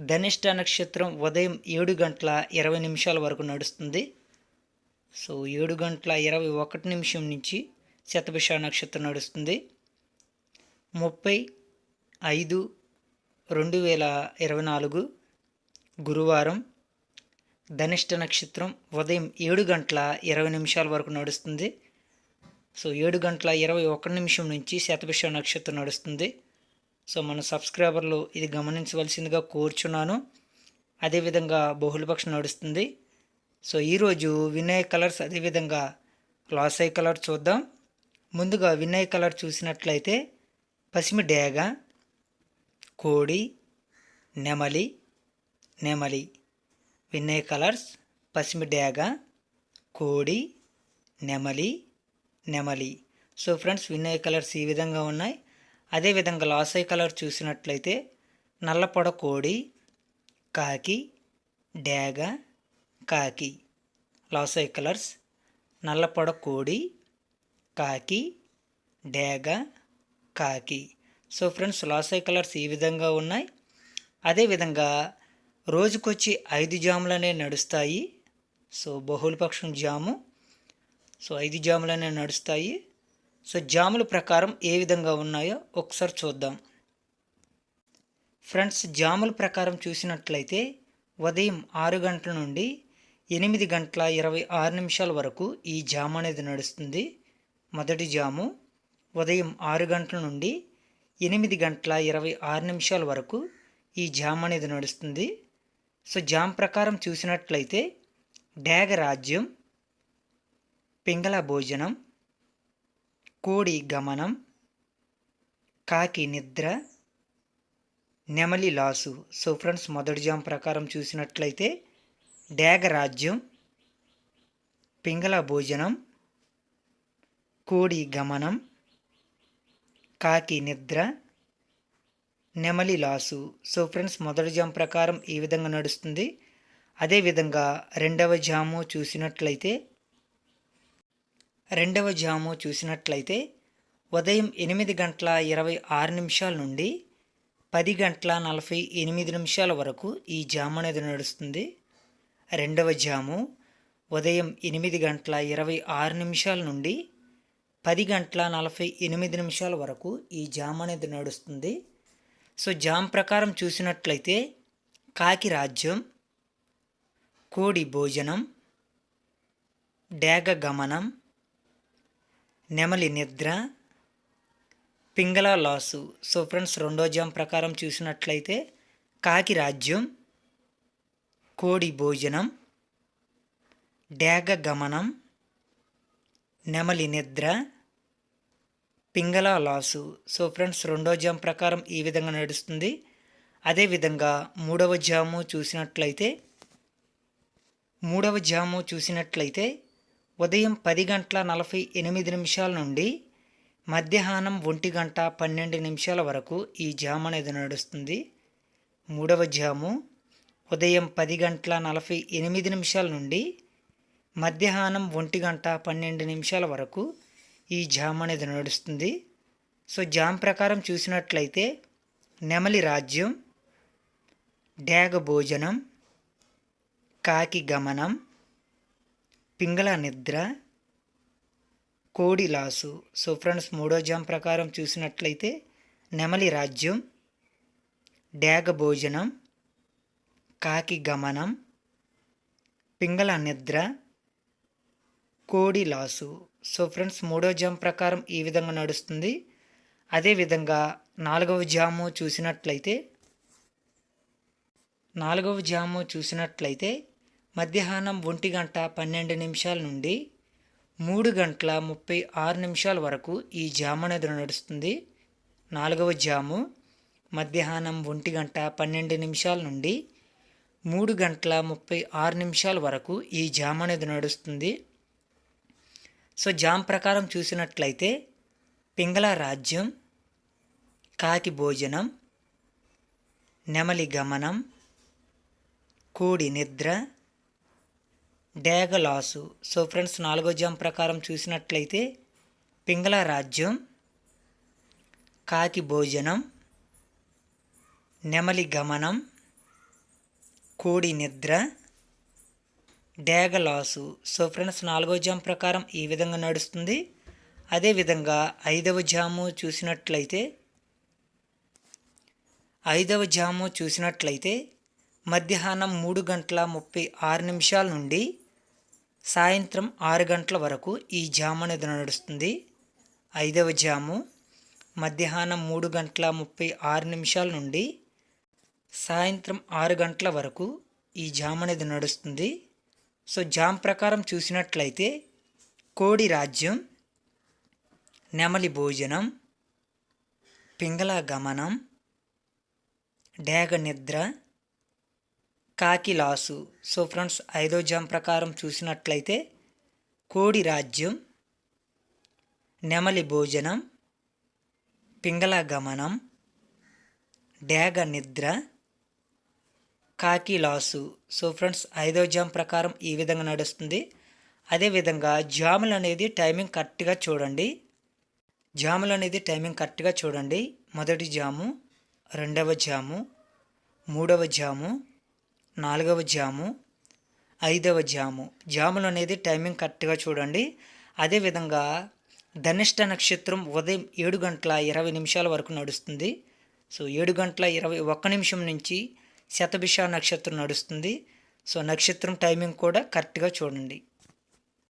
ధనిష్ట నక్షత్రం ఉదయం ఏడు గంటల ఇరవై నిమిషాల వరకు నడుస్తుంది. సో ఏడు గంటల ఇరవై ఒకటి నిమిషం నుంచి శతభిష నక్షత్రం నడుస్తుంది. ముప్పై ఐదు రెండు వేల ఇరవై నాలుగు గురువారం ధనిష్ట నక్షత్రం ఉదయం ఏడు గంటల ఇరవై నిమిషాల వరకు నడుస్తుంది. సో ఏడు గంటల ఇరవై ఒక్క నిమిషం నుంచి శతభిష నక్షత్రం నడుస్తుంది. సో మన సబ్స్క్రైబర్లు ఇది గమనించవలసిందిగా కోరుచున్నాను. అదేవిధంగా బహుళపక్షం నడుస్తుంది. సో ఈరోజు వినయ్ కలర్స్ అదేవిధంగా లాసై కలర్ చూద్దాం. ముందుగా వినయ్ కలర్ చూసినట్లయితే పసిమి డేగ కోడి నెమలి నెమలి. వినయ్ కలర్స్ పసిమి డేగ కోడి నెమలి నెమలి. సో ఫ్రెండ్స్ వినయ్ కలర్స్ ఈ విధంగా ఉన్నాయి. అదేవిధంగా లాసై కలర్ చూసినట్లయితే నల్లపొడ కోడి కాకి డేగ కాకి. లాసై కలర్స్ నల్లపొడ కోడి కాకి డేగ కాకి. సో ఫ్రెండ్స్ లాసై కలర్స్ ఈ విధంగా ఉన్నాయి. అదేవిధంగా రోజుకొచ్చి ఐదు జాములనే నడుస్తాయి. సో బహుళపక్షం జాము. సో ఐదు జాములనే నడుస్తాయి. సో జాముల ప్రకారం ఏ విధంగా ఉన్నాయో ఒకసారి చూద్దాం. ఫ్రెండ్స్ జాముల ప్రకారం చూసినట్లయితే ఉదయం ఆరు గంటల నుండి ఎనిమిది గంటల ఇరవై ఆరు నిమిషాల వరకు ఈ జాము అనేది నడుస్తుంది. మొదటి జాము ఉదయం ఆరు గంటల నుండి ఎనిమిది గంటల ఇరవై ఆరు నిమిషాల వరకు ఈ జామ్ అనేది నడుస్తుంది. సో జామ్ ప్రకారం చూసినట్లయితే డేగ రాజ్యం పింగళ భోజనం కోడి గమనం కాకి నిద్ర నెమలి లాసు. సో ఫ్రెండ్స్ మొదటి జామ్ ప్రకారం చూసినట్లయితే డేగ రాజ్యం పింగళ భోజనం కోడి గమనం కాకి నిద్ర నెమలి లాసు. సో ఫ్రెండ్స్ మొదటి జామ్ ప్రకారం ఈ విధంగా నడుస్తుంది. అదేవిధంగా రెండవ జాము చూసినట్లయితే రెండవ జాము చూసినట్లయితే ఉదయం ఎనిమిది గంటల ఇరవై ఆరు నిమిషాల నుండి పది గంటల నలభై ఎనిమిది నిమిషాల వరకు ఈ జాము అనేది నడుస్తుంది. రెండవ జాము ఉదయం ఎనిమిది గంటల ఇరవై ఆరు నిమిషాల నుండి పది గంటల నలభై ఎనిమిది నిమిషాల వరకు ఈ జామ్ అనేది నడుస్తుంది. సో జామ్ ప్రకారం చూసినట్లయితే కాకి రాజ్యం కోడి భోజనం డేగ గమనం నెమలి నిద్ర పింగళ లాసు. సో ఫ్రెండ్స్ రెండో జామ్ ప్రకారం చూసినట్లయితే కాకి రాజ్యం కోడి భోజనం డేగ గమనం నెమలి నిద్ర పింగళ లాసు. సో ఫ్రెండ్స్ రెండో జామ్ ప్రకారం ఈ విధంగా నడుస్తుంది. అదేవిధంగా మూడవ జాము చూసినట్లయితే మూడవ జాము చూసినట్లయితే ఉదయం పది గంటల నలభై ఎనిమిది నిమిషాల నుండి మధ్యాహ్నం ఒంటి గంట పన్నెండు నిమిషాల వరకు ఈ జాము అనేది నడుస్తుంది. మూడవ జాము ఉదయం పది గంటల నలభై ఎనిమిది నిమిషాల నుండి మధ్యాహ్నం ఒంటి గంట పన్నెండు నిమిషాల వరకు ఈ జామ్ అనేది నడుస్తుంది. సో జామ్ ప్రకారం చూసినట్లయితే నెమలి రాజ్యం డేగ భోజనం కాకి గమనం పింగళ నిద్ర కోడి లాసు. సో ఫ్రెండ్స్ మూడో జామ్ ప్రకారం చూసినట్లయితే నెమలి రాజ్యం డేగ భోజనం కాకి గమనం పింగళ నిద్ర కోడి లాసు. సో ఫ్రెండ్స్ మూడో జామ్ ప్రకారం ఈ విధంగా నడుస్తుంది. అదేవిధంగా నాలుగవ జాము చూసినట్లయితే నాలుగవ జాము చూసినట్లయితే మధ్యాహ్నం ఒంటి గంట పన్నెండు నిమిషాల నుండి మూడు గంటల ముప్పై ఆరు నిమిషాల వరకు ఈ జాము అనేది నడుస్తుంది. నాలుగవ జాము మధ్యాహ్నం ఒంటి గంట పన్నెండు నిమిషాల నుండి మూడు గంటల ముప్పై ఆరు నిమిషాల వరకు ఈ జామ్ అనేది నడుస్తుంది. సో జామ్ ప్రకారం చూసినట్లయితే పింగళ రాజ్యం కాకి భోజనం నెమలి గమనం కోడి నిద్ర డేగలాసు సో ఫ్రెండ్స్ నాలుగో జామ్ ప్రకారం చూసినట్లయితే పింగళ రాజ్యం కాకి భోజనం నెమలి గమనం కోడి నిద్ర డేగలాసు సో ఫ్రెండ్స్ నాలుగో జామ్ ప్రకారం ఈ విధంగా నడుస్తుంది. అదేవిధంగా ఐదవ జాము చూసినట్లయితే ఐదవ జాము చూసినట్లయితే మధ్యాహ్నం మూడు గంటల ముప్పై ఆరు నిమిషాల నుండి సాయంత్రం ఆరు గంటల వరకు ఈ జాము అనేది నడుస్తుంది. ఐదవ జాము. మధ్యాహ్నం మూడు గంటల ముప్పై ఆరు నిమిషాల నుండి సాయంత్రం ఆరు గంటల వరకు ఈ జామ్ అనేది నడుస్తుంది. సో జామ్ ప్రకారం చూసినట్లయితే కోడి రాజ్యం నెమలి భోజనం పింగళ గమనం డేగ నిద్ర కాకి లాసు. సో ఫ్రెండ్స్ ఐదో జామ్ ప్రకారం చూసినట్లయితే కోడి రాజ్యం నెమలి భోజనం పింగళ గమనం డేగ నిద్ర కాకిలాసు సో ఫ్రెండ్స్ ఐదో జామ్ ప్రకారం ఈ విధంగా నడుస్తుంది. అదేవిధంగా జాములు అనేది టైమింగ్ కరెక్ట్గా చూడండి. జాములు అనేది టైమింగ్ కరెక్ట్గా చూడండి. మొదటి జాము రెండవ జాము మూడవ జాము నాలుగవ జాము ఐదవ జాము. జాములు అనేది టైమింగ్ కరెక్ట్గా చూడండి. అదేవిధంగా ధనిష్ట నక్షత్రం ఉదయం ఏడు గంటల ఇరవై నిమిషాల వరకు నడుస్తుంది. సో ఏడు గంటల ఇరవై ఒక్క నిమిషం నుంచి శతభిష నక్షత్రం నడుస్తుంది. సో నక్షత్రం టైమింగ్ కూడా కరెక్ట్గా చూడండి.